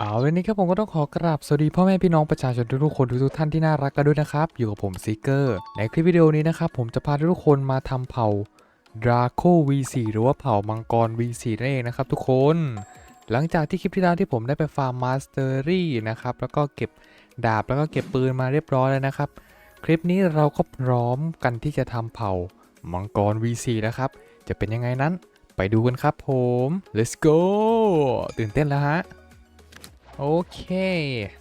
เอาวันนี้ครับผมก็ต้องขอกราบสวัสดีพ่อแม่พี่น้องประชาชนทุกๆคนทุกๆท่านที่น่ารักกันด้วยนะครับ อยู่กับผมซีเกอร์ ในคลิปวิดีโอนี้นะครับ ผมจะพาทุกคนมาทำเผ่า Draco V4 หรือว่าเผ่ามังกร V4 นั่นเองนะครับทุกคน หลังจากที่คลิปที่แล้วที่ผมได้ไปฟาร์มมาสเตอรี่นะครับ แล้วก็เก็บดาบแล้วก็เก็บปืนมาเรียบร้อยแล้วนะครับ คลิปนี้เราก็พร้อมกันที่จะทำเผ่ามังกร V4 นะครับ จะเป็นยังไงนั้น ไปดูกันครับผม let's go ตื่นเต้นแล้วฮะ โอเค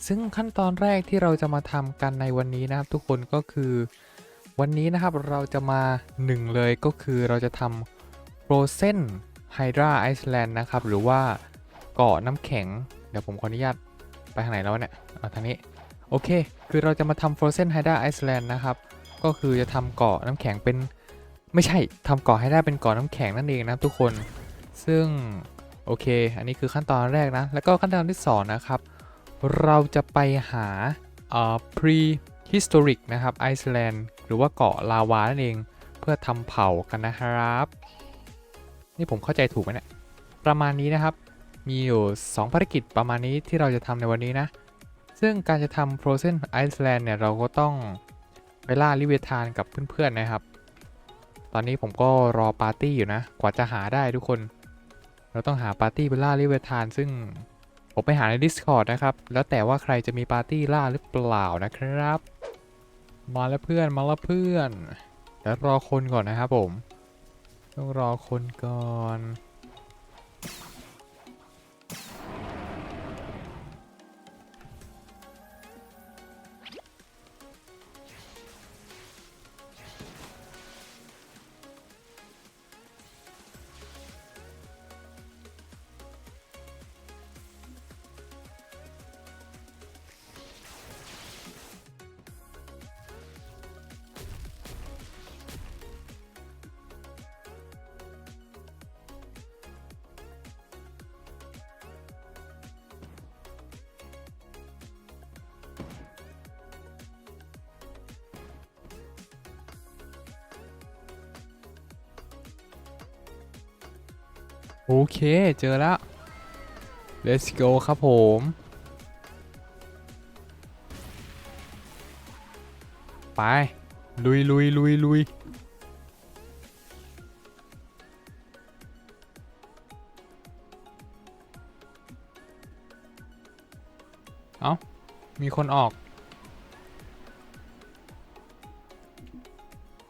ซึ่งขั้นตอนแรกที่เราจะมาทำกันในวันนี้นะครับ ทุกคนก็คือ วันนี้นะครับเราจะมาหนึ่งเลยก็คือเราจะทำ Frozen Hydra Iceland นะครับ หรือว่าเกาะน้ำแข็ง เดี๋ยวผมขออนุญาตไปทางไหนแล้วเนี่ยเอาทางนี้ โอเค คือเราจะมาทำ Frozen Hydra Iceland นะครับ ก็คือจะทำเกาะน้ำแข็งเป็น ไม่ใช่ทำเกาะให้ได้เป็นเกาะน้ำแข็งนั่นเองนะครับทุกคน ซึ่ง โอเค อันนี้คือขั้นตอนแรกนะ แล้วก็ขั้นตอนที่ 2 นะครับ เราจะไปหาเอ่อ prehistoric นะครับไอซ์แลนด์หรือว่าเกาะลาวานั่นเอง เพื่อทำเผากันนะครับ นี่ผมเข้าใจถูกไหมเนี่ย ประมาณนี้นะครับ มีอยู่ 2 ภารกิจประมาณนี้ที่เราจะทำในวันนี้นะ ซึ่งการจะทำ Frozen Iceland เนี่ย เราก็ต้องไปล่าลิเวทานกับเพื่อนๆนะครับ ตอนนี้ผมก็รอปาร์ตี้อยู่นะ กว่าจะหาได้ทุกคน เราต้องหาปาร์ตี้ไปล่าลิเวทานซึ่งผมไปหาใน Discord นะครับ แล้วแต่ว่าใครจะมีปาร์ตี้ล่าหรือเปล่านะครับ มาแล้วเพื่อนมาแล้วเพื่อนเดี๋ยวรอคนก่อนนะครับผม ต้องรอคนก่อน โอเค เจอแล้ว let's go ครับผม ไป ลุยลุยลุยลุยเอามีคนออก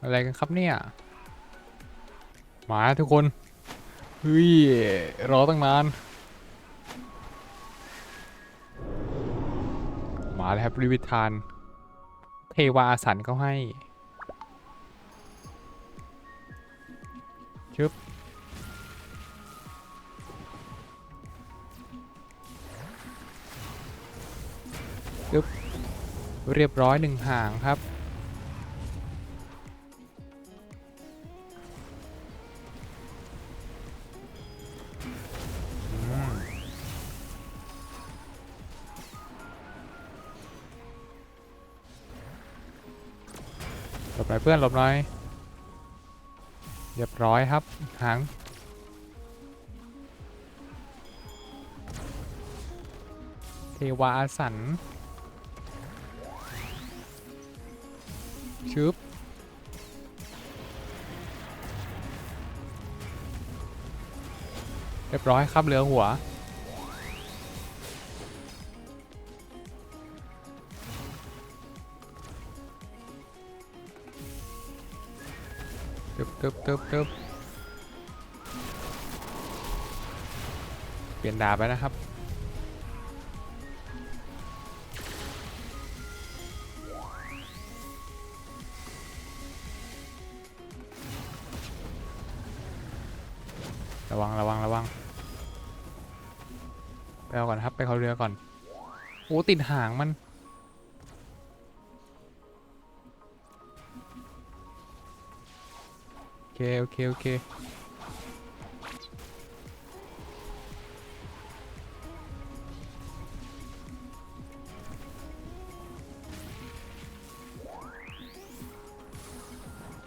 อะไรกันครับเนี่ย มาทุกคน เฮ้ย รอตั้งนาน มาแล้วครับริวิธาน เทวาอาสันเขาให้ชึบชึบเรียบร้อยหนึ่งห่างครับ เพื่อนหลบหน่อยเรียบร้อยครับหางเทวาอาสันชึบเรียบร้อยครับเหลือหัว ตึบตึบตึบตึบเปลี่ยนดาบไปนะครับ ระวังระวังระวังไปเอาก่อนครับ ไปเขาเรือก่อน โอ้ติดหางมัน เค โอเค โอเค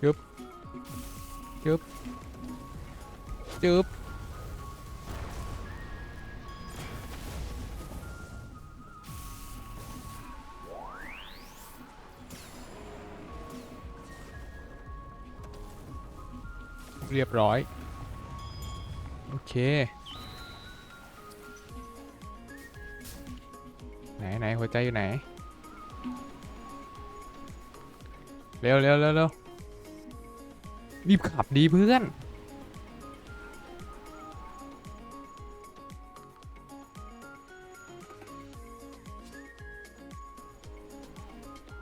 จึ๊บจึ๊บจึ๊บ รียบร้อย โอเค ไหนไหนหัวใจอยู่ไหน เร็วเร็วเร็วเร็วรีบขับดีเพื่อน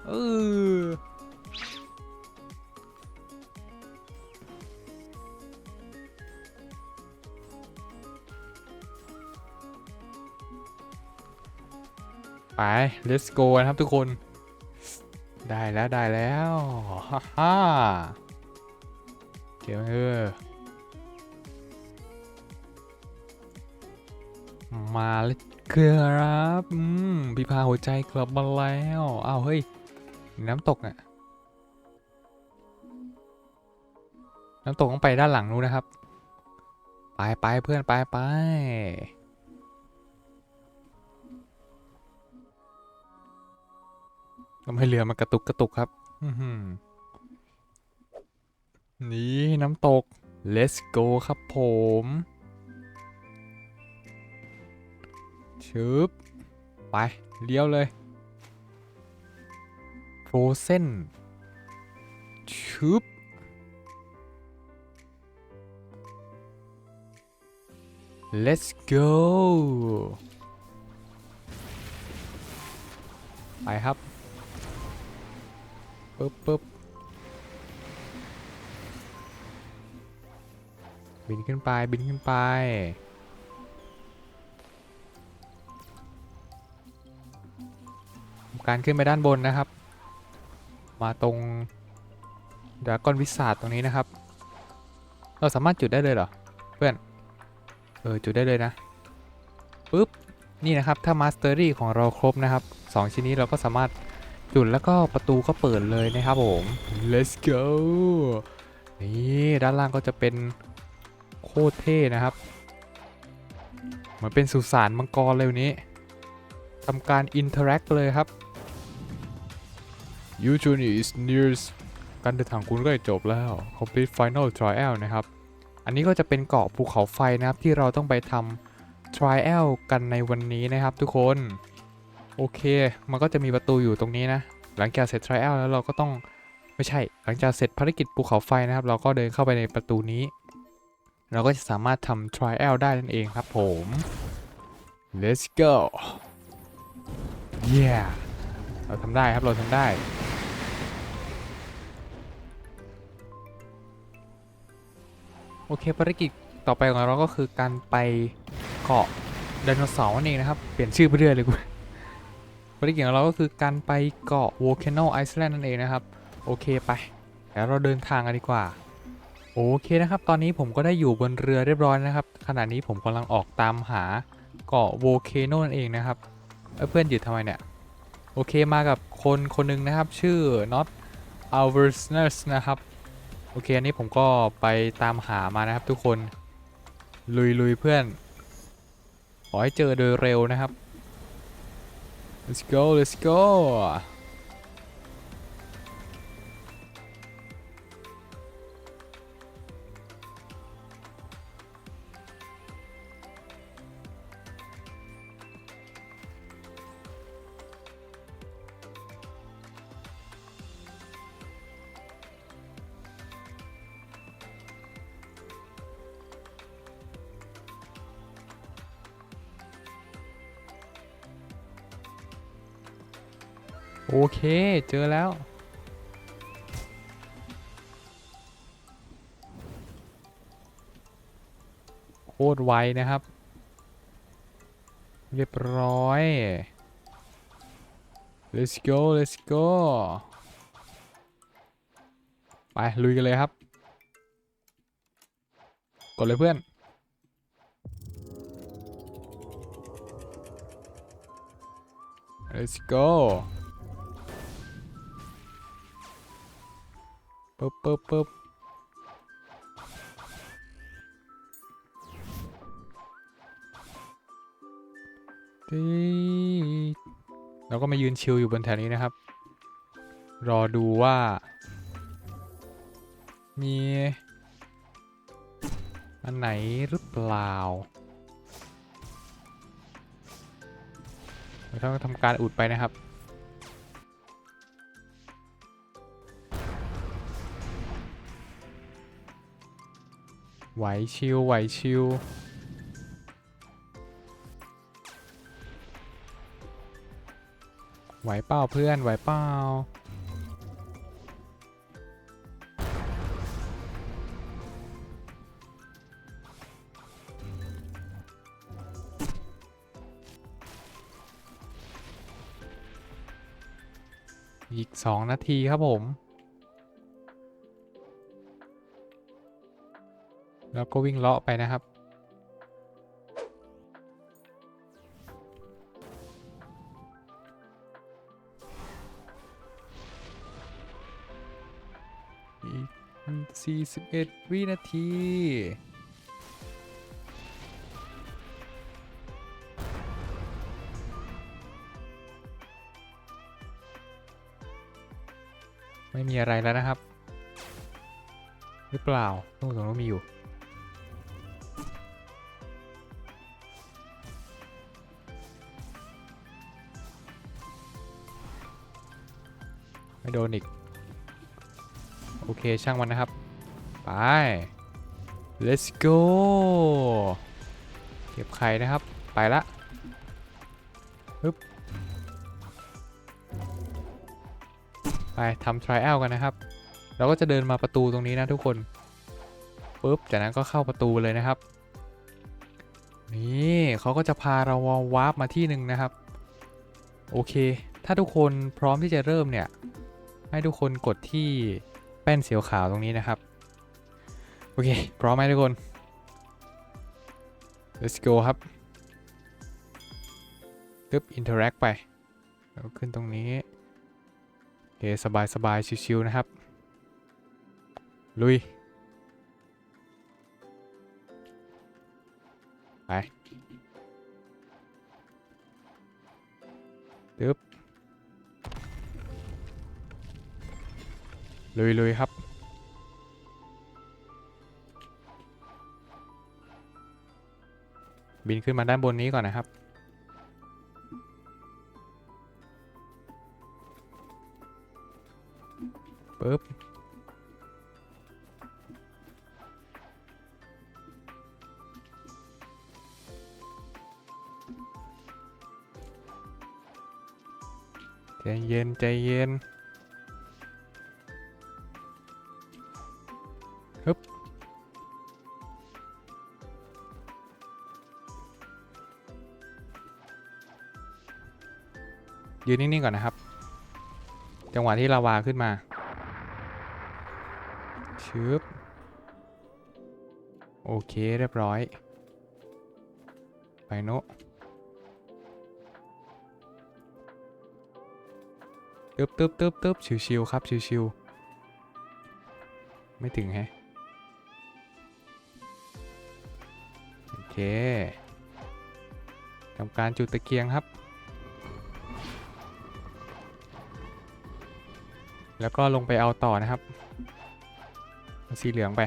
เออ ไป let's go นะครับทุกคน ได้แล้วได้แล้วฮ่าฮ่าเดี๋ยวเออมาแล้วครับอืมพี่พาหัวใจกลับมาแล้วอ้าวเฮ้ย น้ำตกน่ะ น้ำตกต้องไปด้านหลังนู้นนะครับ ไปไปเพื่อนไปไป ทำให้เรือมันกระตุกกระตุกครับอื้อหือนี่น้ำตก let's go ครับผมชึบไปเลี้ยวเลย Frozen ชึบ let's go ไปครับ ปึ๊บปึ๊บบินขึ้นไป บินขึ้นไป การขึ้นไปด้านบนนะครับ มาตรงดราก้อนวิสาดตรงนี้นะครับ เราสามารถจุดได้เลยเหรอ เพื่อน เออ จุดได้เลยนะปุ๊บ นี่นะครับ ถ้ามาสเตอรี่ของเราครบนะครับ 2 ชิ้นนี้เราก็สามารถ จุดแล้วก็ประตูก็เปิดเลยนะครับผม let's go นี่ด้านล่างก็จะเป็นโคตรเท่นะครับ เหมือนเป็นสุสานมังกรเลยวันนี้ทำการ interact เลยครับ You journey is near การเดินทางคุณก็จจบแล้ว complete final trial นะครับ อันนี้ก็จะเป็นเกาะภูเขาไฟนะครับที่เราต้องไปทำ trial กันในวันนี้นะครับทุกคน โอเค มันก็จะมีประตูอยู่ตรงนี้นะ หลังจากเสร็จ trial แล้วเราก็ต้องไม่ใช่ หลังจากเสร็จภารกิจภูเขาไฟนะครับ เราก็เดินเข้าไปในประตูนี้ เราก็จะสามารถทำ trial ได้นั่นเองครับผม let's go yeah เราทำได้ครับ เราทำได้ โอเค ภารกิจต่อไปของเราก็คือการไปเกาะไดโนเสาร์นั่นเองนะครับ เปลี่ยนชื่อไปเรื่อยเลยกู ภารกิจของเราก็คือการไปเกาะ Volcano Island นั่นเองนะครับ โอเคไปแล้วเราเดินทางกันดีกว่า โอเคนะครับ ตอนนี้ผมก็ได้อยู่บนเรือเรียบร้อยนะครับ ขณะนี้ผมกำลังออกตามหาเกาะ Volcano นั่นเองนะครับเเพื่อนหยุดทำไมเนี่ย โอเคมากับคนคนหนึ่งนะครับ ชื่อ not a l v e r s n e s นะครับ โอเค อันนี้ผมก็ไปตามหามานะครับทุกคน ลุยลุยเพื่อน ขอให้เจอโดยเร็วนะครับ let's go let's go โอเค เจอแล้ว โคตรไวนะครับ เรียบร้อย let's go let's go ไป ลุยกันเลยครับ กดเลยเพื่อนเล t s go ปึ๊บปึ๊บปึ๊บตีเราก็มายืนชิลอยู่บนแถวนี้นะครับ รอดูว่า มี อันไหนหรือเปล่าเราต้องทำการอุดไปนะครับ ไหวชิวไหวชิวไหวเปล่าเพื่อนไหวเปล่าอีก 2 นาทีครับผม แล้วก็วิ่งเลาะไปนะครับ อีก 41 วินาทีไม่มีอะไรแล้วนะครับ หรือเปล่าต้องตรงนู้นมีอยู่ โดนอีก โอเคช่างมันนะครับ ไป let's go เก็บไข่นะครับ ไปละปึ๊บไปทำ trial กันนะครับ เราก็จะเดินมาประตูตรงนี้นะทุกคนปุ๊บจากนั้นก็เข้าประตูเลยนะครับ นี่เขาก็จะพาเราวาร์ปมาที่หนึ่งนะครับ โอเค ถ้าทุกคนพร้อมที่จะเริ่มเนี่ย ให้ทุกคนกดที่แป้นสีขาวตรงนี้นะครับ โอเค พร้อมไหมทุกคน let's go ครับปึ๊บ interact ไปแล้วขึ้นตรงนี้ โอเค สบายสบายชิวๆนะครับ ลุย ไปตึ๊บ ลุยลุยครับ บินขึ้นมาด้านบนนี้ก่อนนะครับ ปึ๊บใจเย็นใจเย็น ยืนนิ่งๆก่อนนะครับ จังหวะที่ลาวาขึ้นมาชึบโอเคเรียบร้อย ไปโนตึ๊บตึ๊บตึ๊บตึ๊บชิวๆครับชิวๆไม่ถึงแฮะโอเคทำการจุดตะเกียงครับ แล้วก็ลงไปเอาต่อนะครับ สีเหลืองไป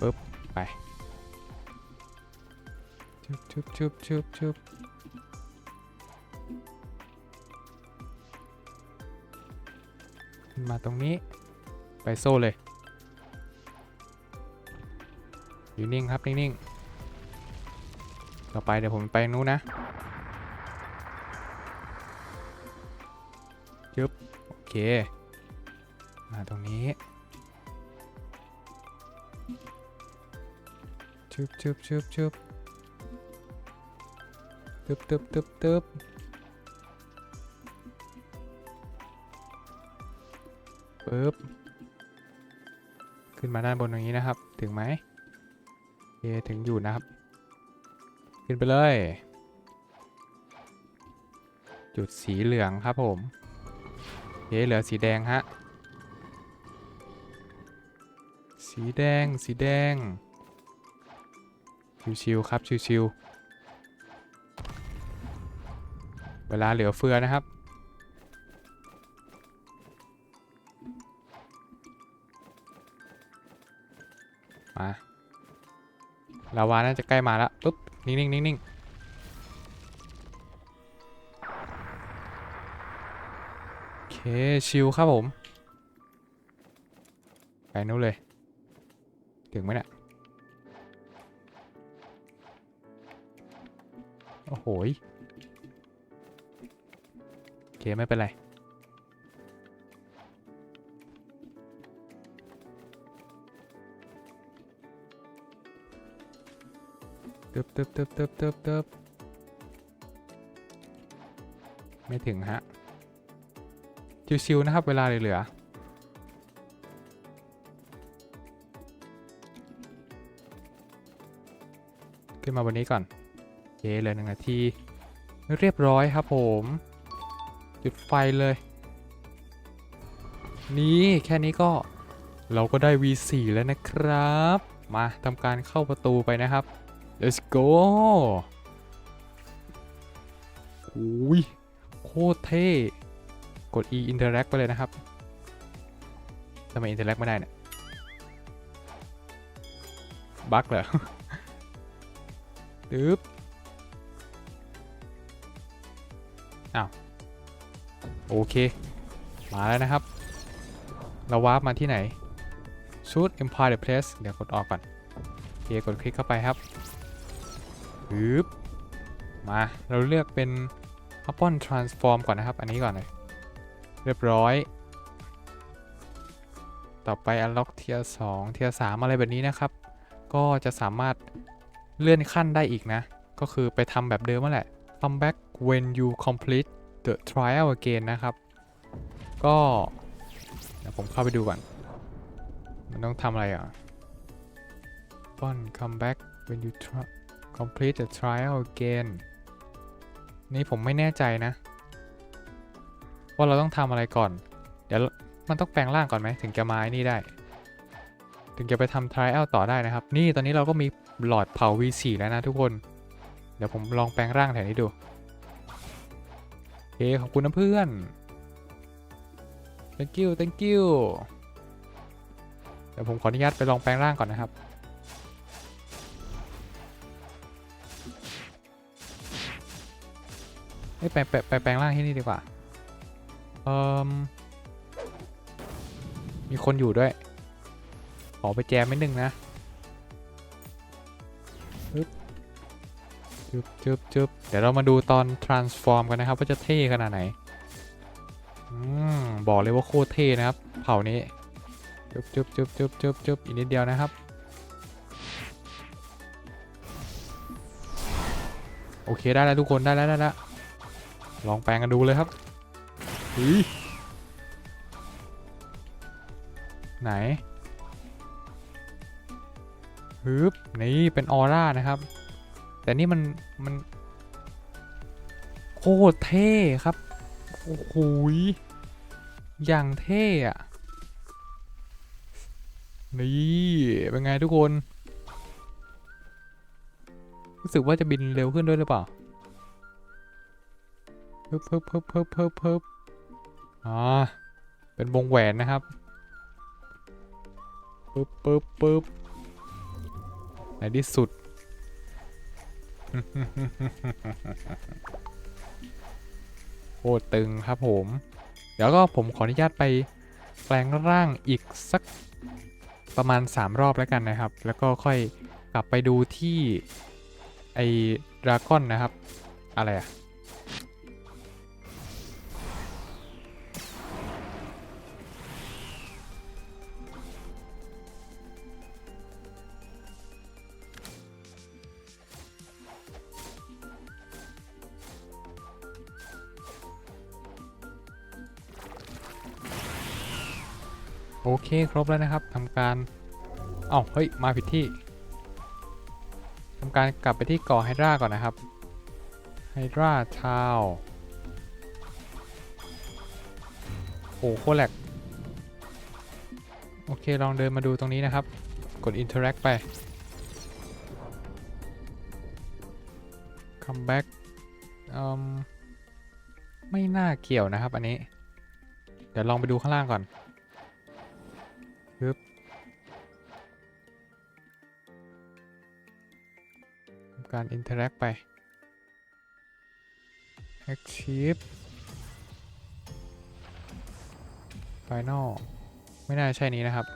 ปึ๊บ ไปชุบชุบชุบชุบชุบมาตรงนี้ ไปโซ่เลย อยู่นิ่งครับ นิ่งๆ ต่อไปเดี๋ยวผมไปนู้นนะจึบโอเค มาตรงนี้ชุบชุบชุบชุบตึบตึบตึบตึบปึ๊บ ขึ้นมาด้านบนตรงนี้นะครับ ถึงไหมโอเคถึงอยู่นะครับ ขึ้นไปเลย จุดสีเหลืองครับผมเดี๋ยวเหลือสีแดงฮะ สีแดง สีแดง ชิวๆครับ ชิวๆ เวลาเหลือเฟือนะครับ มาลาวาน่าจะใกล้มาแล้วปุ๊บ นิ่งๆนิ่งๆโอเค ชิลครับผม ไปนู้นเลย ถึงไหมนี่ยโอ้โหยโอเค ไม่เป็นไร ตึบตึบตึบตึบตึบตึบไม่ถึงฮะ ชิวๆนะครับ เวลาเหลือขึ้นมาบนนี้ก่อนเคเลยหนึ่งนาที เรียบร้อยครับผม จุดไฟเลย นี่แค่นี้ก็เราก็ได้ V4 แล้วนะครับ มาทำการเข้าประตูไปนะครับ let's go อุ้ยโคตรเท่ กด e interact ไปเลยนะครับทำไม interact ไม่ได้เนี่ยบั๊กเหรอตึ๊บอ้าว โอเค มาแล้วนะครับ เราวาร์ปมาที่ไหน shoot empire the place เดี๋ยวกดออกก่อนโอเคกดคลิกเข้าไปครับ ปึ๊บมาเราเลือกเป็น a p o n Transform ก่อนนะครับ อันนี้ก่อนเลยเรียบร้อย ต่อไป Unlock เทียร์2เทียร์3อะไรแบบนี้นะครับ ก็จะสามารถเลื่อนขั้นได้อีกนะ ก็คือไปทำแบบเดิมนั่นแหละ come back when you complete the trial again นะครับ ก็เดี๋ยวผมเข้าไปดูก่อน มันต้องทำอะไรอะป้อน come back when you try complete the trial again นี่ผมไม่แน่ใจนะ ว่าเราต้องทำอะไรก่อน เดี๋ยวมันต้องแปลงร่างก่อนไหมถึงจะมาไอ้นี่ได้ ถึงจะไปทำ trial ต่อได้นะครับ นี่ตอนนี้เราก็มีหลอดเผา V4 แล้วนะทุกคน เดี๋ยวผมลองแปลงร่างแถวนี้ดูโอเคขอบคุณนะเพื่อน thank you thank you เดี๋ยวผมขออนุญาตไปลองแปลงร่างก่อนนะครับ เอ้ยไปไปไปแปลงร่างที่นี่ดีกว่าเอ่มมีคนอยู่ด้วย ขอไปแจมนิดนึงนะจึ๊บจึ๊บจึ๊บเดี๋ยวเรามาดูตอน transform กันนะครับ ว่าจะเท่ขนาดไหน อืม บอกเลยว่าโคตรเท่นะครับ เผ่านี้จึ๊บจึ๊บจึ๊บจึ๊บจึ๊บจึ๊บอีกนิดเดียวนะครับ โอเคได้แล้วทุกคนได้แล้วได้แล้ว ลองแปลงกันดูเลยครับไหนฮึบนี่เป็นออร่านะครับ แต่นี่มันมันโคตรเท่ครับ โอ้โหอย่างเท่อะนี่ เป็นไงทุกคน รู้สึกว่าจะบินเร็วขึ้นด้วยหรือเปล่า เพิ่มเพิ่มเพิ่มเพิ่มเพิ่มเพิ่มอ่าเป็นวงแหวนนะครับปึ๊บปึ๊บปึ๊บในที่สุด โคตรตึงครับผม เดี๋ยวก็ผมขออนุญาตไปแปลงร่างอีกสักประมาณ 3 รอบแล้วกันนะครับ แล้วก็ค่อยกลับไปดูที่ ไอ้ดราก้อนนะครับ อะไรอะ เคครบแล้วนะครับทำการเอ้าเฮ้ยมาผิดที่ทำการกลับไปที่เกาะไฮดราก่อนนะครับไฮดราทาวโอ้โหโคแหลกโอเค ลองเดินมาดูตรงนี้นะครับ กด interact ไป come back ไม่น่าเกี่ยวนะครับอันนี้ เดี๋ยวลองไปดูข้างล่างก่อน การ interact ไป active final ไม่น่าใช่นี้นะครับ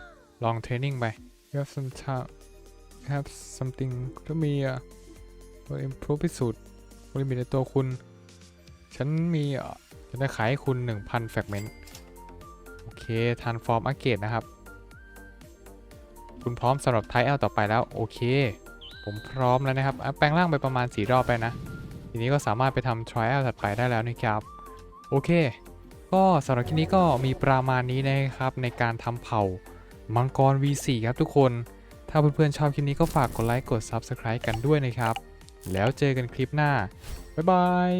ลองเทรนนิ่งไป you have some time have something ก็มีอะ improve พิสูจน์ลิมิตในตัวคุณ ฉันมีอะฉันจะขายให้คุณ 1,000 แฟกเมนต์ โอเค transform a g a t e นะครับ คุณพร้อมสำหรับไท L ต่อไปแล้ว โอเค ผมพร้อมแล้วนะครับ แปลงร่างไปประมาณ 4 รอบไปนะ ทีนี้ก็สามารถไปทำ trial ถัดไปได้แล้วนะครับ โอเค ก็สำหรับคลิปนี้ก็มีประมาณนี้นะครับในการทำเผ่ามังกร V4 ครับทุกคน ถ้าเพื่อนๆชอบคลิปนี้ก็ฝากกดไลค์กด Subscribe กันด้วยนะครับ แล้วเจอกันคลิปหน้า บ๊ายบาย